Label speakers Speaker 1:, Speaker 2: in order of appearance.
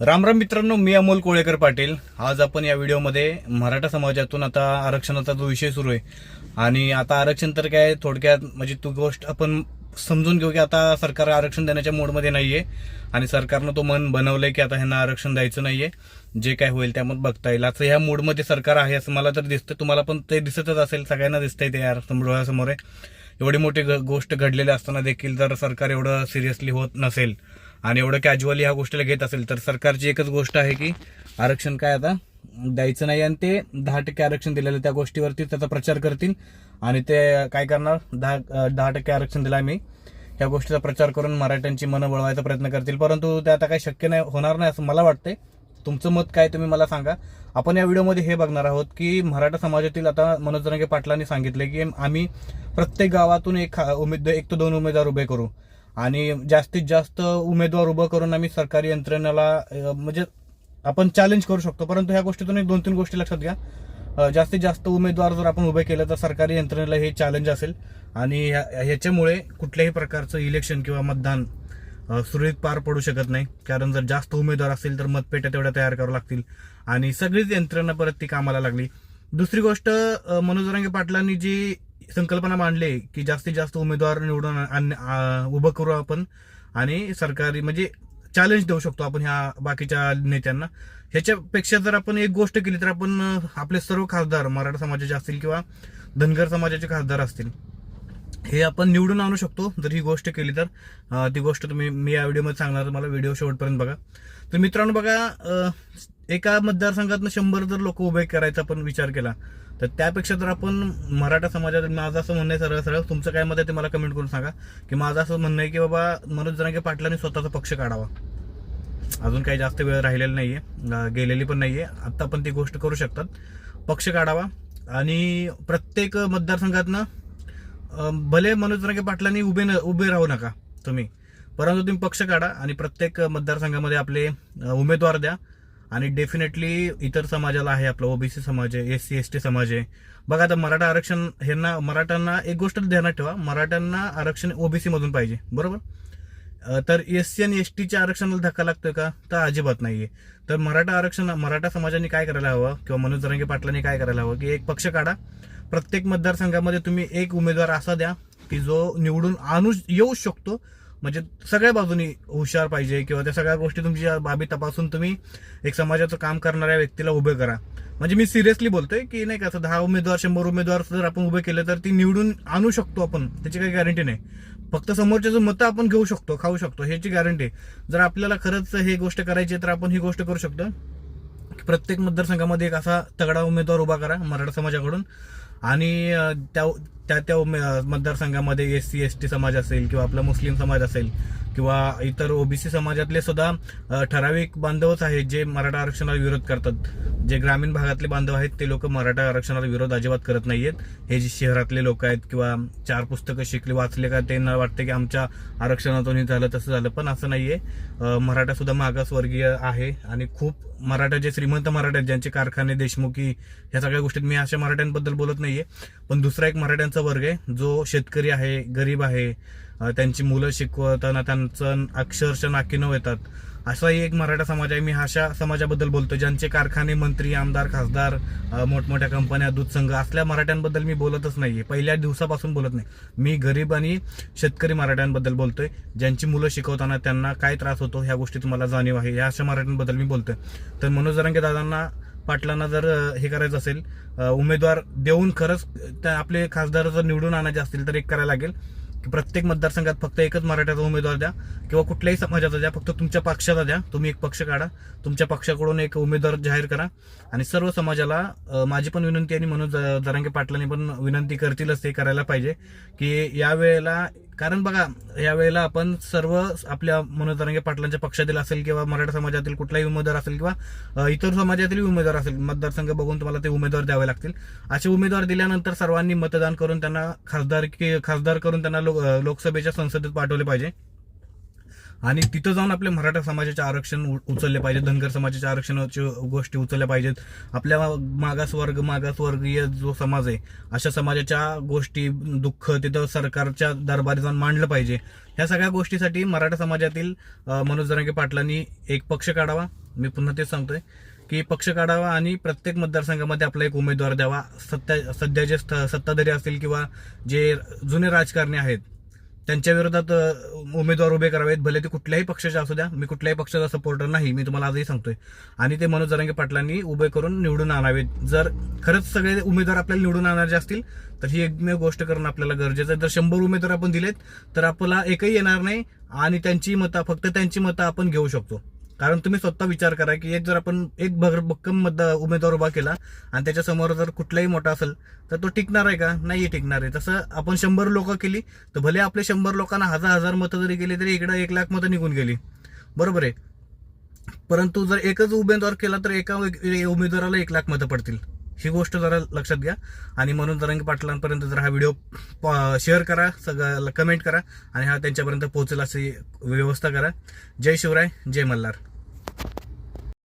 Speaker 1: रामराम मित्रांनो मी अमोल कोळेकर पाटील. आज आपण या व्हिडिओमध्ये मराठा समाजातून आता आरक्षणाचा जो विषय सुरू आहे आणि आता आरक्षण तर काय थोडक्यात म्हणजे तू गोष्ट आपण समजून घेऊ की आता सरकार आरक्षण देण्याच्या मोडमध्ये नाहीये आणि सरकारनं तो मन बनवलंय की आता ह्यांना आरक्षण द्यायचं नाहीये. जे काय होईल त्यामध्ये बघता येईल. असं ह्या मूडमध्ये सरकार आहे असं मला तर दिसतं तुम्हाला पण ते दिसतच असेल सगळ्यांना दिसतंय ते यार डोळ्यासमोर. आहे एवढी मोठी ग- गोष्ट घडलेली असताना देखील जर सरकार एवढं सिरियसली होत नसेल आणि एवढं कॅज्युअली ह्या गोष्टीला घेत असेल तर सरकारची एकच गोष्ट आहे की आरक्षण काय आता द्यायचं नाही आणि ते दहा टक्के आरक्षण दिलेलं त्या गोष्टीवरती त्याचा प्रचार करतील आणि ते काय करणार? दहा दहा टक्के आरक्षण दिलं आम्ही. ह्या गोष्टीचा प्रचार करून मराठ्यांची मनं वळवायचा प्रयत्न करतील. परंतु ते आता काही शक्य नाही होणार नाही असं मला वाटतंय. तुमचं मत काय तुम्ही मला सांगा. आपण या व्हिडिओमध्ये हे बघणार आहोत की मराठा समाजातील आता मनोज जरांगे पाटलांनी सांगितले की आम्ही प्रत्येक गावातून एक खा- उमेदवार एक ते दोन उमेदवार उभे करू. आणि जास्तीत जास्त उमेदवार उभं करून आम्ही सरकारी यंत्रणेला म्हणजे आपण चॅलेंज करू शकतो. परंतु ह्या गोष्टीतून एक दोन तीन गोष्टी लक्षात घ्या. जास्तीत जास्त उमेदवार जर आपण उभे केलं तर सरकारी यंत्रणेला हे चॅलेंज असेल. आणि ह्याच्यामुळे कुठल्याही प्रकारचं इलेक्शन किंवा मतदान सुरळीत पार पडू शकत नाही. कारण जर जास्त उमेदवार असतील तर मतपेट्या तेवढ्या तयार करावं लागतील. आणि सगळीच यंत्रणा परत ती कामाला लागली. दुसरी गोष्ट मनोज रंगे पाटलांनी जी संकल्पना मांडले की जास्तीत जास्त उमेदवार निवडून आण- उभं करू आपण आणि सरकारी म्हणजे चॅलेंज देऊ शकतो आपण ह्या बाकीच्या नेत्यांना. ह्याच्यापेक्षा जर आपण एक गोष्ट केली तर आपण आपले सर्व खासदार मराठा समाजाचे असतील किंवा धनगर समाजाचे खासदार असतील हे आपण निवडून आणू शकतो. जर ही गोष्ट केली तर ती गोष्ट तुम्ही मी या व्हिडिओमध्ये सांगणार मला व्हिडिओ शेवटपर्यंत बघा. तर मित्रांनो बघा एका मतदारसंघातनं शंभर जर लोक उभे करायचा आपण विचार केला तर त्यापेक्षा जर आपण मराठा समाजात माझं असं म्हणणं आहे सरळ सरळ तुमचं काय मत आहे ते मला कमेंट करून सांगा. की माझं असं म्हणणं आहे की बाबा मनोज जरांगे पाटलांनी स्वतःचा पक्ष काढावा. अजून काही जास्त वेळ राहिलेला नाहीये आहे गेलेली पण नाहीये. आता पण ती गोष्ट करू शकतात. पक्ष काढावा. आणि प्रत्येक मतदारसंघातनं भले मनोज जरांगे पाटलांनी उभे न उभे राहू नका तुम्ही परंतु तुम्ही पक्ष काढा आणि प्रत्येक मतदारसंघामध्ये आपले उमेदवार द्या. आणि डेफिनेटली इतर समाजाला आहे आपला ओबीसी समाज आहे एस सी एस टी समाज आहे. बघा आता मराठा आरक्षण ह्यांना मराठ्यांना एक गोष्ट ध्यानात ठेवा मराठ्यांना आरक्षण ओबीसी मधून पाहिजे बरोबर? तर एस सी आणि एस टीच्या आरक्षणाला धक्का लागतोय का? तर अजिबात नाहीये. तर मराठा आरक्षण मराठा समाजाने काय करायला हवं? किंवा मनोज जरांगे पाटलांनी काय करायला हवं? की एक पक्ष काढा. प्रत्येक मतदारसंघामध्ये तुम्ही एक उमेदवार असा द्या की जो निवडून आणू येऊ शकतो म्हणजे सगळ्या बाजूनी हुशार पाहिजे किंवा त्या सगळ्या गोष्टी तुमच्या बाबी तपासून तुम्ही एक समाजाचं काम करणाऱ्या व्यक्तीला उभे करा. म्हणजे मी सिरियसली बोलतोय की नाही का असं दहा उमेदवार शंभर उमेदवार जर आपण उभे केले तर ती निवडून आणू शकतो आपण त्याची काही गॅरंटी नाही. फक्त समोरच्याचं मतं आपण घेऊ शकतो खाऊ शकतो ह्याची गॅरंटी जर आपल्याला खरंच हे गोष्ट करायची आहे, तर आपण ही गोष्ट करू शकतो. प्रत्येक मतदारसंघामध्ये एक असा तगडा उमेदवार उभा करा मराठा समाजाकडून. आणि त्या त्या त्या मतदारसंघामध्ये एस सी एस टी समाज असेल किंवा आपला मुस्लिम समाज असेल किंवा इतर ओबीसी समाजातले सुद्धा ठराविक बांधवच आहेत जे मराठा आरक्षणाला विरोध करतात. जे ग्रामीण भागातले बांधव आहेत ते लोक मराठा आरक्षणाला विरोध अजिबात करत नाहीयेत. हे जे शहरातले लोक आहेत किंवा चार पुस्तकं शिकले वाचले का त्यांना वाटतं की आमच्या आरक्षणातून हे झालं तसं झालं. पण असं नाहीये. मराठा सुद्धा मागासवर्गीय आहे आणि खूप मराठा जे श्रीमंत मराठा आहेत ज्यांचे कारखाने देशमुखी ह्या सगळ्या गोष्टीत मी अशा मराठ्यांबद्दल बोलत नाही नाहीये. पण दुसरा एक मराठ्यांचा वर्ग आहे जो शेतकरी आहे गरीब आहे त्यांची मुलं शिकवताना त्यांचं अक्षरशः नाकी न येतात. असाही एक मराठा समाज आहे. मी अशा समाजाबद्दल बोलतो ज्यांचे कारखाने मंत्री आमदार खासदार मोठमोठ्या कंपन्या दूध संघ असल्या मराठ्यांबद्दल मी बोलतच नाहीये. पहिल्या दिवसापासून बोलत नाही. मी गरीब आणि शेतकरी मराठ्यांबद्दल बोलतोय. ज्यांची मुलं शिकवताना त्यांना काय त्रास होतो ह्या गोष्टी तुम्हाला जाणीव आहे. या अशा मराठ्यांबद्दल मी बोलतोय. तर मनोज जरांगे दादांना पाटलांना जर हे करायचं असेल उमेदवार देऊन खरंच त्या आपले खासदार जर निवडून आणायचे असतील तर एक करायला लागेल. की प्रत्येक मतदारसंघात फक्त एकच मराठ्याचा उमेदवार द्या किंवा कुठल्याही समाजाचा द्या फक्त तुमच्या पक्षाचा द्या. तुम्ही एक पक्ष काढा. तुमच्या पक्षाकडून एक उमेदवार जाहीर करा. आणि सर्व समाजाला माझी पण विनंती आणि म्हणून दरांगे जरांगे पाटलांनी पण विनंती करतीलच ते करायला पाहिजे. की या वेळेला कारण बघा यावेळेला आपण सर्व आपल्या मनोज जरांगे पाटलांच्या पक्षातील असेल किंवा मराठा समाजातील कुठलाही उमेदवार असेल किंवा इतर समाजातील उमेदवार असेल मतदारसंघ बघून तुम्हाला ते उमेदवार द्यावे लागतील. असे उमेदवार दिल्यानंतर सर्वांनी मतदान करून त्यांना खासदार खासदार करून त्यांना लोक- लोकसभेच्या संसदेत पाठवले पाहिजे. आणि तिथं जाऊन आपल्या मराठा समाजाचे आरक्षण उ- उचलले पाहिजे धनगर समाजाच्या आरक्षणाच्या गोष्टी उचलल्या पाहिजेत. आपल्या मागासवर्ग मागासवर्गीय जो समाज आहे अशा समाजाच्या गोष्टी दुःख तिथं सरकारच्या दरबारी जाऊन मांडलं पाहिजे. ह्या सगळ्या गोष्टीसाठी मराठा समाजातील मनोज जरांगे पाटलांनी एक पक्ष काढावा. मी पुन्हा तेच सांगतोय की पक्ष काढावा आणि प्रत्येक मतदारसंघामध्ये आपला एक उमेदवार द्यावा. सत्ता सध्या जे सत्ताधारी असतील किंवा जे जुने राजकारणी आहेत त्यांच्या विरोधात उमेदवार उभे करावेत भले ते कुठल्याही पक्षाचे असू द्या. मी कुठल्याही पक्षाचा सपोर्टर नाही मी तुम्हाला आजही सांगतोय. आणि ते मनोज जरांगे पाटलांनी उभे करून निवडून आणावेत. जर खरंच सगळे उमेदवार आपल्याला निवडून आणायचे असतील तर ही एकमेव गोष्ट करणं आपल्याला गरजेचं आहे. जर शंभर उमेदवार आपण दिलेत तर आपल्याला एकही येणार नाही आणि त्यांची मतं फक्त त्यांची मतं आपण घेऊ शकतो. कारण तुम्ही स्वतः विचार करा की एक जर आपण एक भर भक्कम मतदार उमेदवार उभा केला आणि त्याच्यासमोर जर कुठलाही मोठा असेल तर तो टिकणार आहे का? नाही टिकणार आहे. तसं आपण शंभर लोक केली तर भले आपले शंभर लोकांना हजार हजार मतं जरी गेली तरी इकडं एक लाख मतं निघून गेली. बरोबर आहे. परंतु जर एकच उमेदवार केला तर एका उमेदवाराला एक लाख मतं पडतील. ही गोष्ट जरा लक्षात घ्या. आणि म्हणून तरंगी पाटलांपर्यंत जर हा व्हिडिओ शेअर करा सगळं कमेंट करा आणि हा त्यांच्यापर्यंत पोहोचेल अशी व्यवस्था करा. जय शिवराय जय मल्हार.